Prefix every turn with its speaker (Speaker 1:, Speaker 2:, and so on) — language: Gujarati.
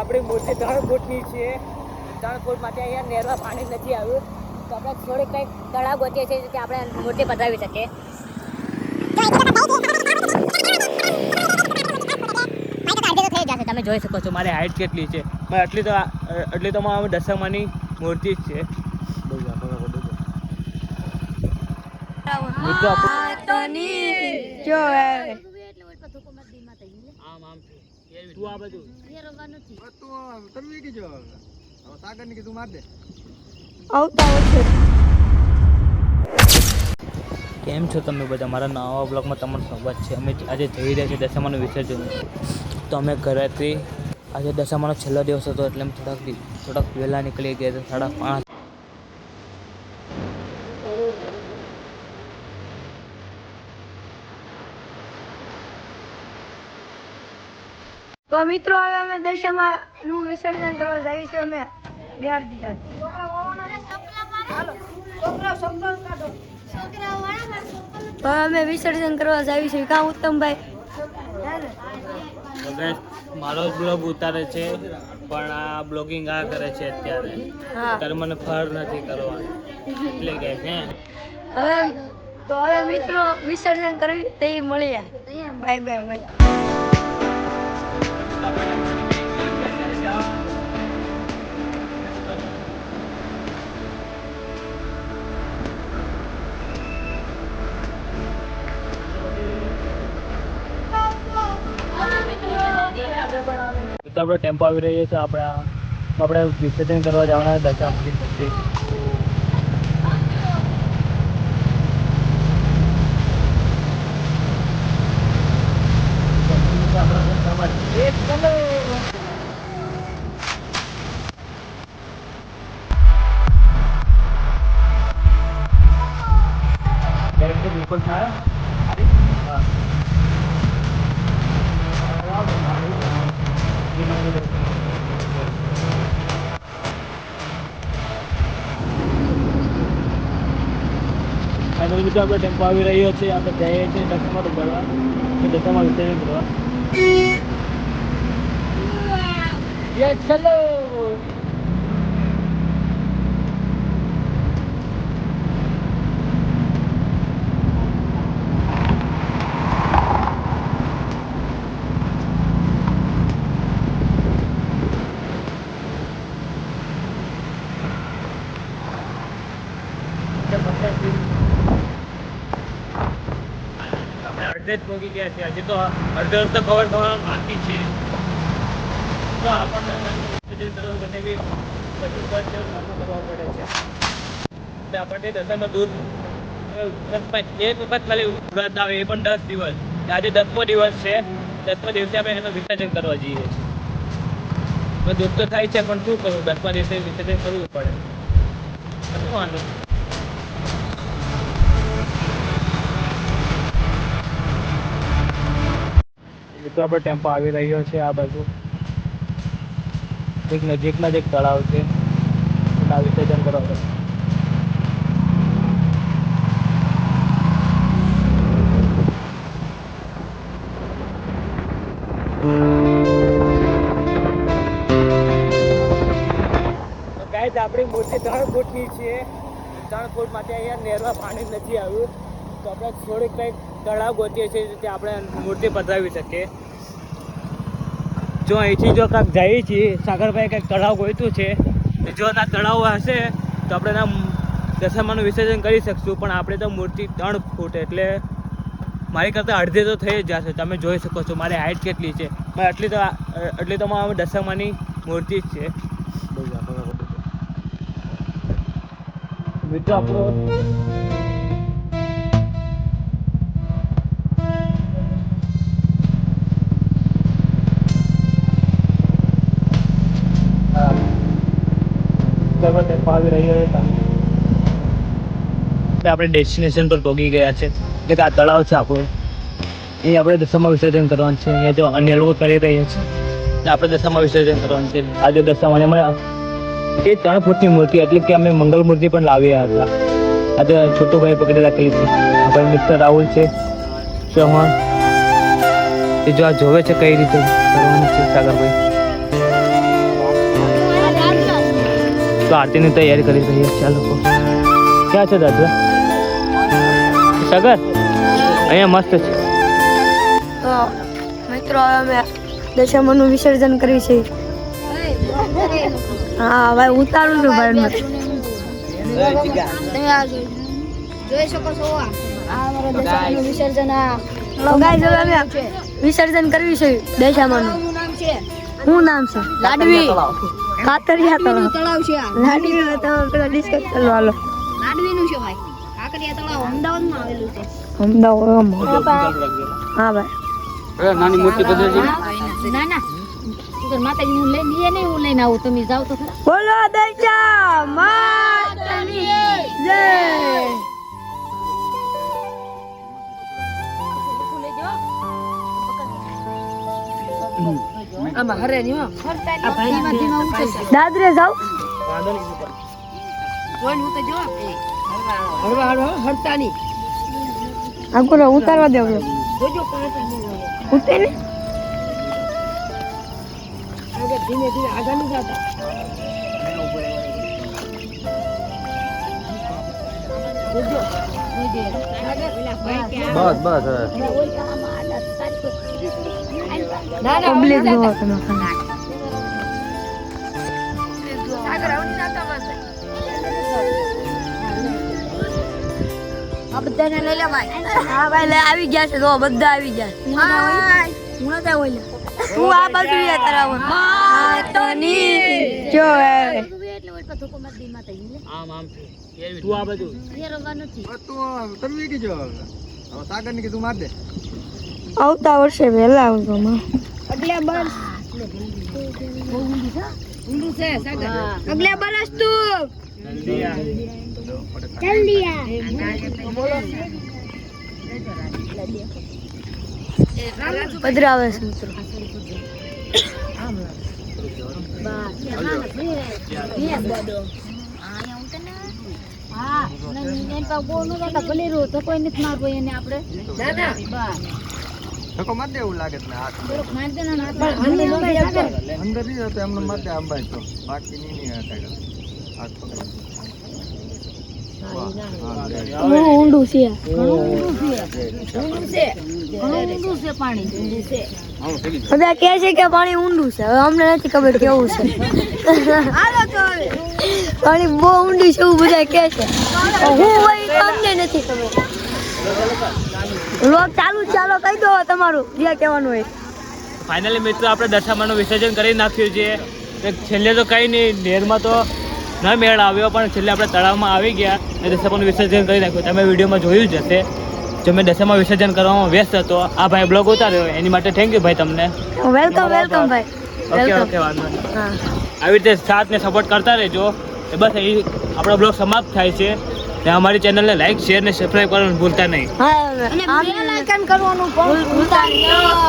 Speaker 1: આપણી મોટી ત્રણ ફૂટની છે ત્રણ ફૂટ માટે અહીંયા નેરવા પાણી નથી આવ્યું. તો આપણે થોડીક કંઈક તળાવ ગોતીએ છીએ જેથી આપણે મોટી પધરાવી શકીએ. તમે જોઈ શકો છો મારી હાઈટ કેટલી છે. આટલી તો આટલી તો મારા દશામાની મૂર્તિ જ છે. મિત્રો આપણું આમ આમ તું
Speaker 2: તમે કીજો હવે. સાગર ને કીધું માર દે.
Speaker 1: કેમ છો તમે બધા? મારા નવા બ્લોગમાં તમારું સ્વાગત છે. અમે આજે જઈ રહ્યા છીએ દશામાનું વિસર્જન. તો અમે ઘરેથી આજે દશામાનો છેલ્લો દિવસ હતો એટલે અમે થોડાક થોડાક વહેલા નીકળી ગયા હતા. સાડા પાંચ
Speaker 3: તો મિત્રો હવે અમે દશામાં નું વિસર્જન કરવા જઈએ છીએ અમે બિહાર દીધા તો અમે વિસર્જન કરવા જઈએ છીએ કા ઉત્તમભાઈ?
Speaker 1: મારો જ બ્લોગ ઉતારે છે પણ આ બ્લોગિંગ આ કરે છે અત્યારે. ત્યારે મને ફર નથી કરવાનું. એટલે કે છે.
Speaker 3: હવે તો હવે મિત્રો વિસર્જન કરવી તે મળીએ. બાય બાય બાય
Speaker 1: આપણો ટેમ્પો આવી રહ્યો છે આપણે આપણે વિસર્જન કરવા જવાના દશામાની ફાઇનલ મિત્રો આપણે ટેમ્પો આવી રહ્યો છે આપણે જઈએ છીએ દશામાં તો ભરવા તો દશામાં વિસર્જન કરવા યસ ચલો આપણે અડધે જ પહોંચી ગયા છે. હજી તો અડધો અડધો કવર થવાનો બાકી છે. તો આપણને કરવા બી બધું ખર્ચ પડે છે. આપણને દશામાં દૂધ એક વખત ખાલી આવે, એ પણ દસ દિવસ. આજે દસમો દિવસ છે. દસમો દિવસે આપણે એનું વિસર્જન કરવા જઈએ છીએ. તો તો થાય છે, પણ શું કરવું? દસમા દિવસે વિસર્જન કરવું પડે. શું વાંધો? તો આપણે ટેમ્પો આવી રહ્યો છે આ બાજુ. એક નજીકમાં જ એક તળાવ છે. એના વિસર્જન કરવા પડે તો ગાઈઝ આપણી મૂર્તિ ત્રણ ફૂટની છે. ત્રણ ફૂટ માટે અહીંયા નેરવા પાણી નથી આવ્યું. તો આપણે થોડીક કંઈક તળાવ ગોતીએ છીએ જેથી આપણે મૂર્તિ પધરાવી શકીએ. જો અહીંથી જો કાંઈક જઈએ છીએ સાગરભાઈ કંઈક તળાવ ગોતું છે જો આ તળાવ હશે તો આપણે એના દશામાનું વિસર્જન કરી શકશું પણ આપણે તો મૂર્તિ ત્રણ ફૂટ એટલે મારી કરતાં અડધે તો થઈ જ જશે. તમે જોઈ શકો છો મારી હાઇટ કેટલી છે. પણ આટલી તો આટલી તો મારા દશામાની મૂર્તિ જ છે. મિત્રો આપણો આપણે ડેસ્ટિનેશન પર પહોંચી ગયા છે. કે આ તળાવ છે આપણું. એ આપણે દશામાં વિસર્જન કરવાનું છે. અહીંયા જો અન્ય લોકો કરી રહ્યા છે. આપણે દશામાં વિસર્જન કરવાનું છે. આજે દશામાં એમાં એ ત્રણ ફૂટની મૂર્તિ એટલે કે અમે મંગલ મૂર્તિ પણ લાવ્યા હતા. આજે છોટો ભાઈ પકડી રાખેલી છે. આપણે મિસ્ટર રાહુલ છે. ચૌહાણ એ જો આ જોવે છે કઈ રીતે કરવાનું છે સાગરભાઈ. તો આરતીની તૈયારી કરી રહ્યા છે આ લોકો. ક્યાં છે દાદા? સગર? અહીંયા મસ્ત છે.
Speaker 3: તો મિત્રો હવે અમે દશામાનું વિસર્જન કરી છે. હા ભાઈ ઉતારું છું ભાઈ તમે
Speaker 4: જોઈ શકો છો આ અમારા દશામાનું વિસર્જન આ
Speaker 3: તો guys, હવે અમે વિસર્જન કરવી છે દશામાનું.
Speaker 4: શું નામ છે?
Speaker 3: લાડવી. કાતરિયા તળાવ.
Speaker 4: તળાવ છે
Speaker 3: લાડવી તળાવ પેલા ડિસ્કસ કરવા હાલો
Speaker 4: છે ભાઈ. કાંકરિયા તળાવ અમદાવાદમાં આવેલું છે.
Speaker 3: અમદાવાદમાં હા ભાઈ.
Speaker 1: નાની મૂર્તિ બધી
Speaker 4: ના ના. માતાજી હું લઈને જઈએ નહીં હું લઈને આવું. તમે જાઓ તો ખરા.
Speaker 3: બોલો દશા માતાની જય.
Speaker 4: ધીમા ધીમા ઊંચે છે
Speaker 3: દાદરે જાવ
Speaker 4: જોઈને હું તો જો
Speaker 3: ઉતારવા દે હવે.
Speaker 4: જોજો
Speaker 3: ઉતરે ને.
Speaker 2: બસ બસ
Speaker 3: પબ્લિક જોવો તમે ખાલી.
Speaker 4: આ બધાને લઈ લે ભાઈ.
Speaker 3: હા ભાઈ લે આવી ગયા છે. તો બધા આવી ગયા. હું નતા હોય તું આ બાજુ યા જો હે
Speaker 4: એટલે ઓલ પર ધોકો મારી દે માતાજી લે.
Speaker 1: આમ આમ તું આ બધું
Speaker 4: ફેરવવા નથી.
Speaker 2: તું તમે કીજો હવે. હવે સાગર ને કીધું માર દે.
Speaker 3: આવતા વર્ષે વહેલા આવજો માં.
Speaker 4: અગલે બહુ ઊંડું છે? સાગર. અગલે બરસ તું. જલ્દી આ
Speaker 3: પધરાવે છે. મિત્રો
Speaker 4: અંદર.
Speaker 2: અંદર તો. એમને માર દે તો. બાકી નહીં હાથ આગળ. હાથ પકડ વાહ, હા, લે.
Speaker 3: ઊંડું છે. બધા કહે છે કે પાણી ઊંડું છે. હવે અમને નથી ખબર કેવું છે. પાણી બહુ ઊંડું છે એવું બધા કે છે. હું હોય અમને નથી ખબર. લોક ચાલુ ચાલો કહી દો તમારું. જે કહેવાનું હોય?
Speaker 1: ફાઇનલી મિત્રો, આપણે દશામાનું વિસર્જન કરી નાખ્યું છે. છેલ્લે તો કંઈ નહીં, નેરમાં તો ન મેળ આવ્યો પણ છેલ્લે આપણે તળાવમાં આવી ગયા અને દશામાનું વિસર્જન કરી નાખ્યું. તમે વિડીયોમાં જોયું જ હશે. જો મેં દશામાં વિસર્જન કરવામાં વ્યસ્ત હતો આ ભાઈ બ્લોગ ઉતાર્યો એની માટે થેન્ક યુ ભાઈ તમને.
Speaker 3: વેલકમ વેલકમ ભાઈ.
Speaker 1: ઓકે ઓકે વાંધો નહીં. આવી રીતે સાથને સપોર્ટ કરતા રહેજો. એ બસ એ આપણો બ્લોગ સમાપ્ત થાય છે. ને અમારી ચેનલને લાઈક શેર ને સબસ્ક્રાઇબ કરવાનું ભૂલતા નહીં.
Speaker 4: અને બેલ આઇકન કરવાનું ભૂલતા નહીં.